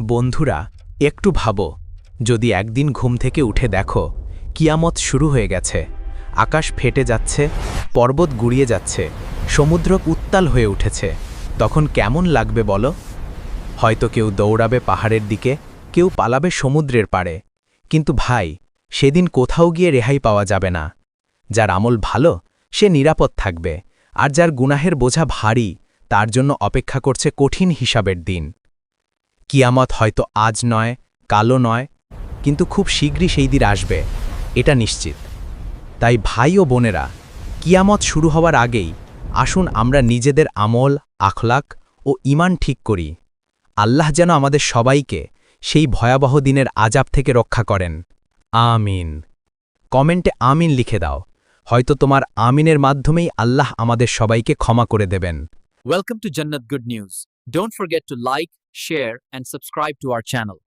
বন্ধুরা, একটু ভাবো। যদি একদিন ঘুম থেকে উঠে দেখো, কিয়ামত শুরু হয়ে গেছে। আকাশ ফেটে যাচ্ছে, পর্বত গুড়িয়ে যাচ্ছে, সমুদ্র উত্তাল হয়ে উঠেছে। তখন কেমন লাগবে বলো? হয়তো কেউ দৌড়াবে পাহাড়ের দিকে, কেউ পালাবে সমুদ্রের পাড়ে। কিন্তু ভাই, সেদিন কোথাও গিয়ে রেহাই পাওয়া যাবে না। যার আমল ভালো, সে নিরাপদ থাকবে। আর যার গুনাহের বোঝা ভারী, তার জন্য অপেক্ষা করছে কঠিন হিসাবের দিন। কিয়ামত হয়তো আজ নয় কালো নয়, কিন্তু খুব শীঘ্রই সেই দিন আসবে, এটা নিশ্চিত। তাই ভাই ও বোনেরা, কিয়ামত শুরু হওয়ার আগেই আসুন আমরা নিজেদের আমল, আখলাক ও ইমান ঠিক করি। আল্লাহ যেন আমাদের সবাইকে সেই ভয়াবহ দিনের আজাব থেকে রক্ষা করেন। আমিন। কমেন্টে আমিন লিখে দাও, হয়তো তোমার আমিনের মাধ্যমেই আল্লাহ আমাদের সবাইকে ক্ষমা করে দেবেন। Welcome to Jannat good News. Don't forget to like, share, and subscribe to our channel.